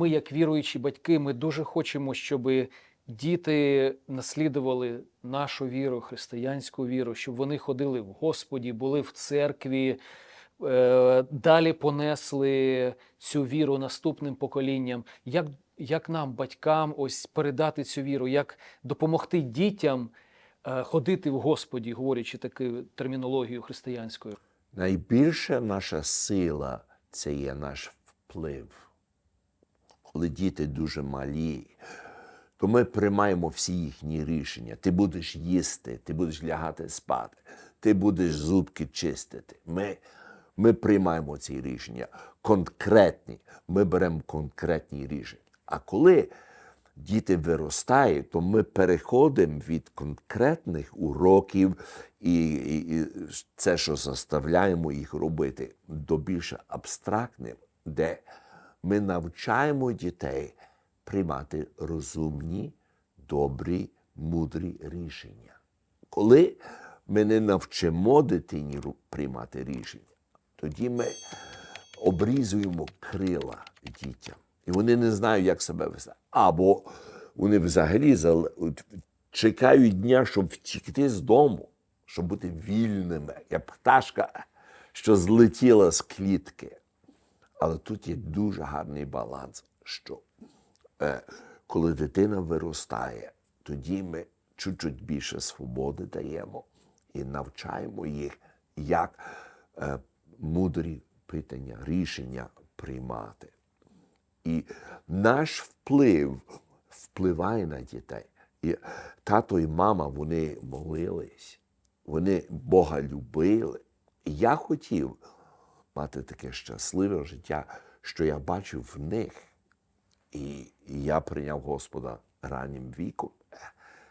Ми, як віруючі батьки, ми дуже хочемо, щоб діти наслідували нашу віру, християнську віру, щоб вони ходили в Господі, були в церкві, е, далі понесли цю віру наступним поколінням. Як, як нам, батькам, ось передати цю віру, як допомогти дітям е, ходити в Господі, говорячи таку термінологію християнською? Найбільша наша сила це є наш вплив. Коли діти дуже малі, то ми приймаємо всі їхні рішення. Ти будеш їсти, ти будеш лягати спати, ти будеш зубки чистити. Ми, ми приймаємо ці рішення конкретні. Ми беремо конкретні рішення. А коли діти виростають, то ми переходимо від конкретних уроків і, і, і це, що заставляємо їх робити, до більш абстрактним, де ми навчаємо дітей приймати розумні, добрі, мудрі рішення. Коли ми не навчимо дитині приймати рішення, тоді ми обрізуємо крила дітям. І вони не знають, як себе вести. Або вони взагалі чекають дня, щоб втікти з дому, щоб бути вільними, як пташка, що злетіла з клітки. Але тут є дуже гарний баланс, що е, коли дитина виростає, тоді ми чуть-чуть більше свободи даємо і навчаємо їх, як е, мудрі питання, рішення приймати. І наш вплив впливає на дітей. І тато і мама вони молились, вони Бога любили. Я хотів мати таке щасливе життя, що я бачив в них. І я прийняв Господа раннім віком.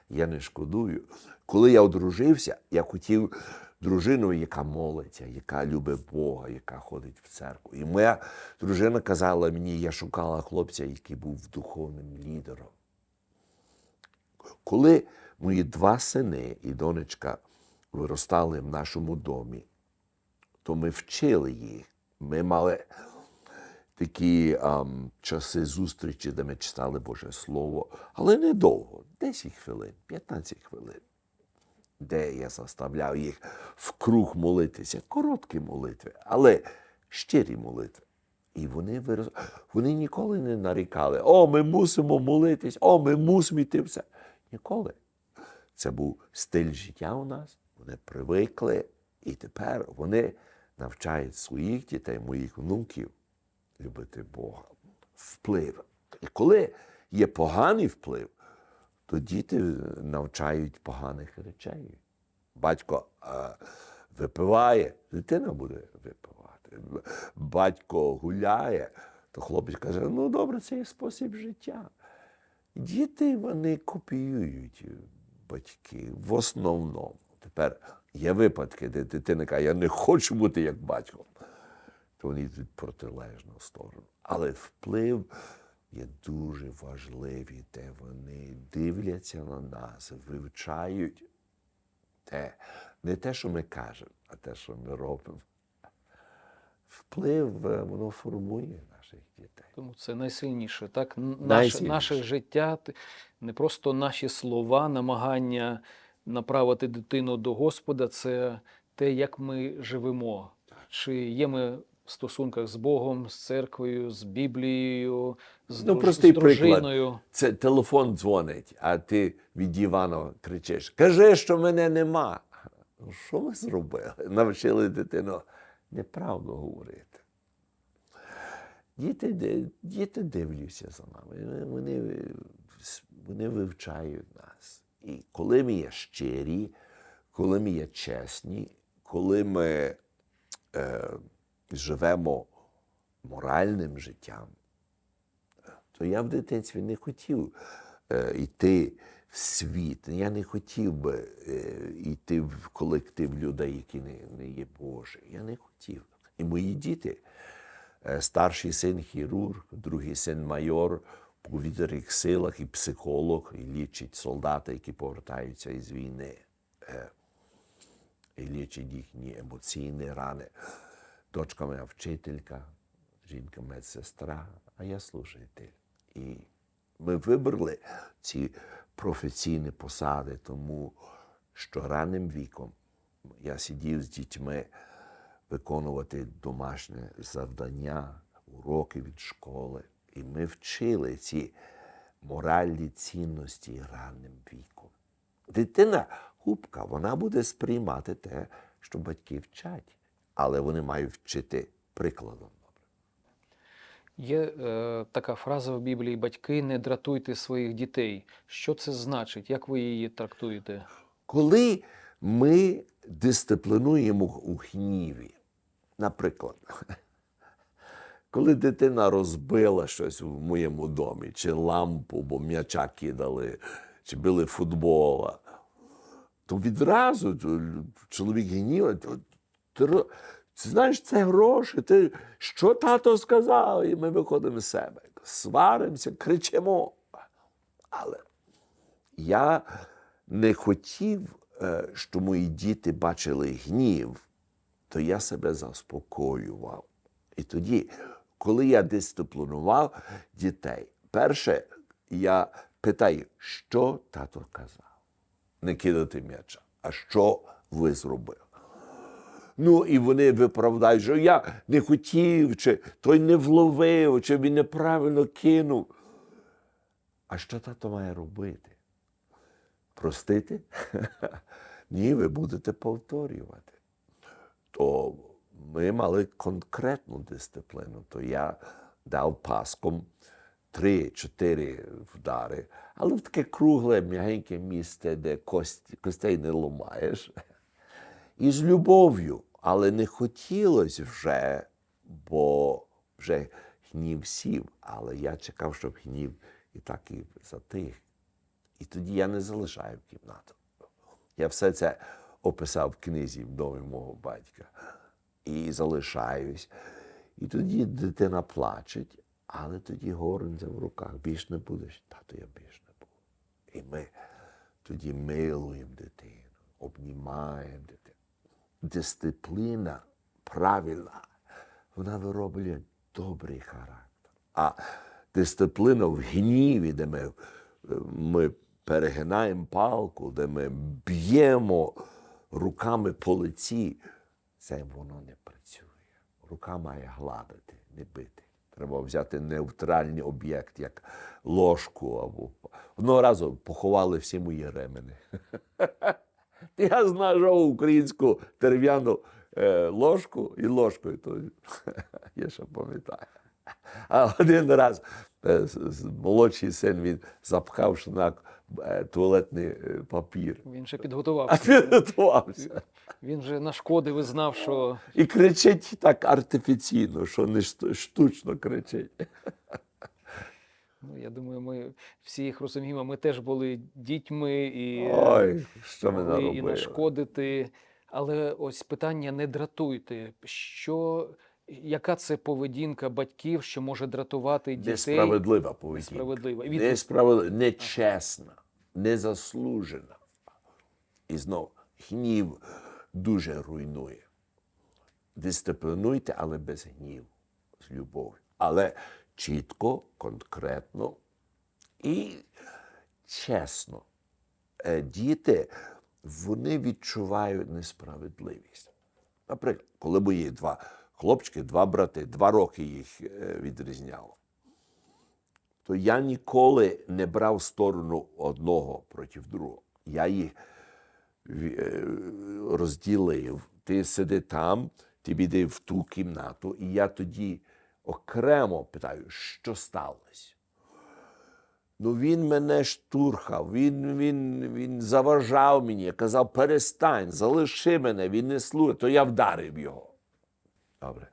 Я не шкодую. Коли я одружився, я хотів дружину, яка молиться, яка любить Бога, яка ходить в церкву. І моя дружина казала мені, я шукала хлопця, який був духовним лідером. Коли мої два сини і донечка виростали в нашому домі, то ми вчили їх. Ми мали такі ам, часи зустрічі, де ми читали Боже Слово, але недовго, 10 хвилин, 15 хвилин, де я заставляв їх в круг молитися, короткі молитви, але щирі молитви. І вони вирос... вони ніколи не нарікали, о, ми мусимо молитись, о, ми мусимо йти все. Ніколи. Це був стиль життя у нас. Вони привикли, і тепер вони навчають своїх дітей, моїх внуків любити Бога. Вплив. І коли є поганий вплив, то діти навчають поганих речей. Батько е, випиває, дитина буде випивати. Батько гуляє, то хлопець каже: ну добре, це є спосіб життя. Діти вони копіюють батьки в основному. Тепер є випадки, де дитина каже, я не хочу бути як батько, то вони йдуть протилежну сторону. Але вплив є дуже важливий, де вони дивляться на нас, вивчають те, не те, що ми кажемо, а те, що ми робимо. Вплив е, воно формує наших дітей. Тому це найсильніше. Так, наше, Найсильніше. наше життя, не просто наші слова, намагання направити дитину до Господа, це те, як ми живемо. Чи є ми в стосунках з Богом, з церквою, з Біблією, з, Ну, друж- простий з дружиною. приклад. Це телефон дзвонить, а ти від дивану кричиш: Кажи, що мене нема. Ну, що ми зробили? Навчили дитину неправду говорити. Діти, діти дивляться за нами. Вони, вони вивчають нас. І коли ми є щирі, коли ми є чесні, коли ми е, живемо моральним життям, то я в дитинстві не хотів е, йти в світ. Я не хотів би е, йти в колектив людей, які не, не є Божі. Я не хотів. І мої діти, е, старший син хірург, другий син майор, по повітряних силах і психолог, і лічить солдати, які повертаються із війни. Е, і лічить їхні емоційні рани. Дочка моя вчителька, жінка медсестра, а я служитель. І ми вибрали ці професійні посади, тому що ранним віком я сидів з дітьми виконувати домашнє завдання, уроки від школи. І ми вчили ці моральні цінності ранним віком. Дитина губка, вона буде сприймати те, що батьки вчать, але вони мають вчити прикладом. Є е, така фраза в Біблії: батьки, не дратуйте своїх дітей. Що це значить? Як ви її трактуєте? Коли ми дисциплінуємо у гніві, наприклад, коли дитина розбила щось в моєму домі, чи лампу, бо м'яча кидали, чи били футбола, то відразу чоловік гніває, то, ти, ти знаєш, це гроші. Ти, що тато сказав? І ми виходимо з себе, сваримося, кричимо. Але я не хотів, е, щоб мої діти бачили гнів, то я себе заспокоював. І тоді, коли я дисциплінував дітей, перше, я питаю, що тато казав? Не кидати м'яча, а що ви зробили? Ну, і вони виправдають, що я не хотів, чи той не вловив, чи він неправильно кинув. А що тато має робити? Простити? Ні, ви будете повторювати. То ми мали конкретну дисципліну. То я дав паском три-чотири вдари, але в таке кругле, м'ягеньке місце, де кості, костей не ломаєш. І з любов'ю, але не хотілося вже, бо вже гнів сів, але я чекав, щоб гнів і так і затих. І тоді я не залишаю кімнату. Я все це описав в книзі в домі мого батька. І залишаюсь. І тоді дитина плаче, але тоді горнця в руках. Більш не будеш, тато, я більш не буду. І ми тоді милуємо дитину, обнімаємо дитину. Дисципліна правильна, вона вироблює добрий характер. А дисципліна в гніві, де ми, ми перегинаємо палку, де ми б'ємо руками по лиці, це воно не працює. Рука має гладити, не бити. Треба взяти нейтральний об'єкт, як ложку або одного разу поховали всі мої ремені. Я знайшов українську дерев'яну е, ложку і ложкою, то я ще пам'ятаю. А один раз е, молодший син він запхав шнак е, туалетний е, папір. Він ще А підготувався. підготувався. Він же нашкодив і знав, що І кричить так артифіційно, що не штучно кричить. ну, я думаю, ми всі їх розуміємо. Ми теж були дітьми і, Ой, що ми і нашкодити. Але ось питання не дратуйте. Що, яка це поведінка батьків, що може дратувати дітей? Несправедлива поведінка. Несправедлива. Від- Несправедлива, нечесна, незаслужена. І знов гнів дуже руйнує. Дисциплінуйте, але без гніву, з любов'ю. Але чітко, конкретно і чесно. Е, Діти вони відчувають несправедливість. Наприклад, коли мої два хлопчики, два брати, два роки їх е, відрізняло, то я ніколи не брав сторону одного проти другого. Я їх е, розділив. Ти сиди там, ти піди в ту кімнату, і я тоді окремо питаю, що сталося. Ну він мене штурхав, він, він, він заважав мені, казав, перестань, залиши мене, він не слухає, то я вдарив його. Добре.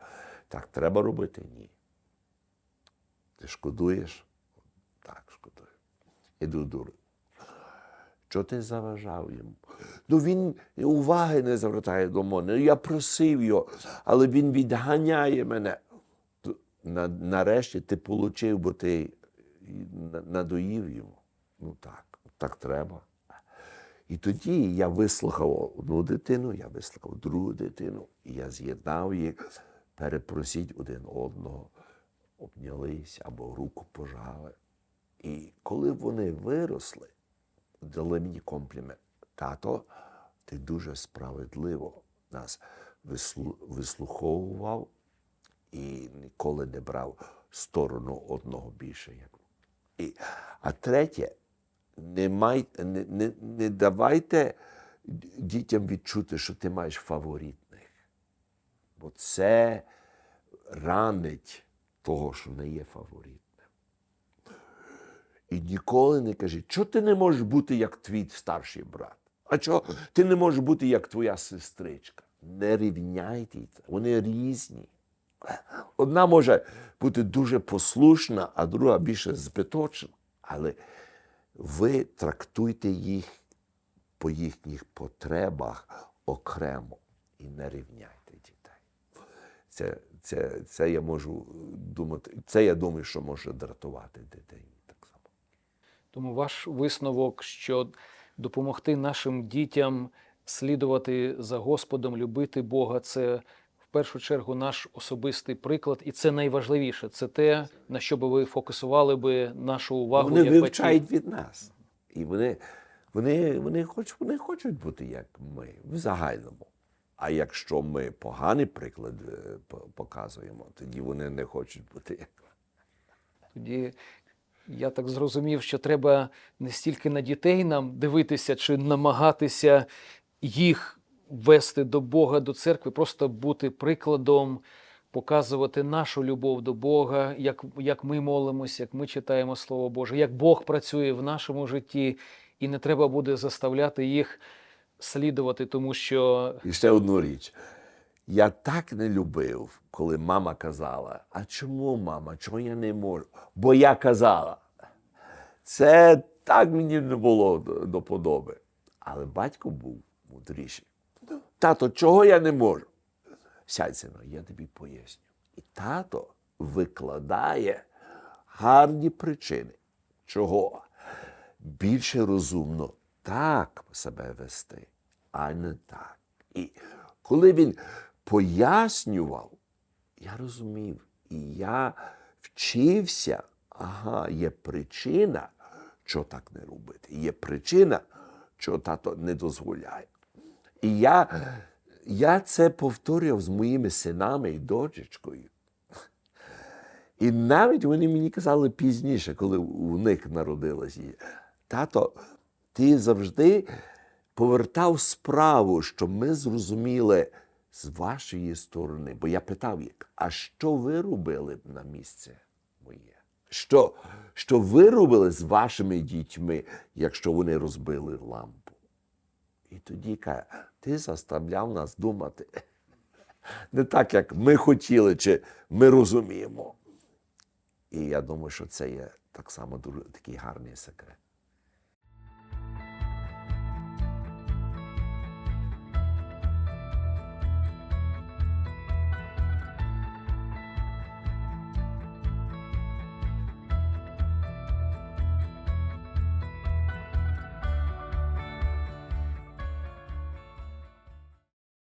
Так, треба робити? Ні. Ти шкодуєш? Іду дур. Що ти заважав йому? Ну він уваги не звертає до мене. Я просив його, але він відганяє мене. Нарешті ти получив, бо ти надоїв йому. Ну так, так треба. І тоді я вислухав одну дитину, я вислухав другу дитину, і я з'єднав їх, перепросіть один одного, обнялись або руку пожали. І коли вони виросли, дали мені комплімент. Тато, ти дуже справедливо нас вислуховував і ніколи не брав сторону одного більше. і, а третє, не, май, не, не, не давайте дітям відчути, що ти маєш фаворитних. Бо це ранить того, що не є фаворитним. І ніколи не кажіть, що ти не можеш бути як твій старший брат? А чого ти не можеш бути як твоя сестричка? Не рівняйтеся, вони різні. Одна може бути дуже послушна, а друга більше збиточна. Але ви трактуйте їх по їхніх потребах окремо і не рівняйте дітей. Це, це, це я можу думати, це я думаю, що може дратувати само. Тому ваш висновок, що допомогти нашим дітям слідувати за Господом, любити Бога, це в першу чергу наш особистий приклад, і це найважливіше. Це те, на що би ви фокусували би нашу увагу. вони як вивчають батьків. від нас. І вони, вони, вони, хоч, вони хочуть бути як ми в загальному. А якщо ми поганий приклад е, показуємо, тоді вони не хочуть бути як. Тоді я так зрозумів, що треба не стільки на дітей нам дивитися чи намагатися їх вести до Бога, до церкви, просто бути прикладом, показувати нашу любов до Бога, як, як ми молимося, як ми читаємо Слово Боже, як Бог працює в нашому житті, і не треба буде заставляти їх слідувати, тому що І ще одну річ. Я так не любив, коли мама казала: А чому, мама? Чому я не можу? Бо я казала. Це так мені не було до, до подоби. Але батько був мудріший. Тато, чого я не можу? Сядь, я тобі поясню. І тато викладає гарні причини, чого більше розумно так себе вести, а не так. І коли він пояснював, я розумів, і я вчився, ага, є причина, що так не робити. Є причина, що тато не дозволяє. І я, я це повторював з моїми синами і дочечкою. І навіть вони мені казали пізніше, коли у них народилась її. Тато, ти завжди повертав справу, що ми зрозуміли з вашої сторони. Бо я питав їх, а що ви робили б на місце моє? Що, що ви робили з вашими дітьми, якщо вони розбили лампу? І тоді каже, ти заставляв нас думати не так, як ми хотіли, чи ми розуміємо. І я думаю, що це є так само такий гарний секрет.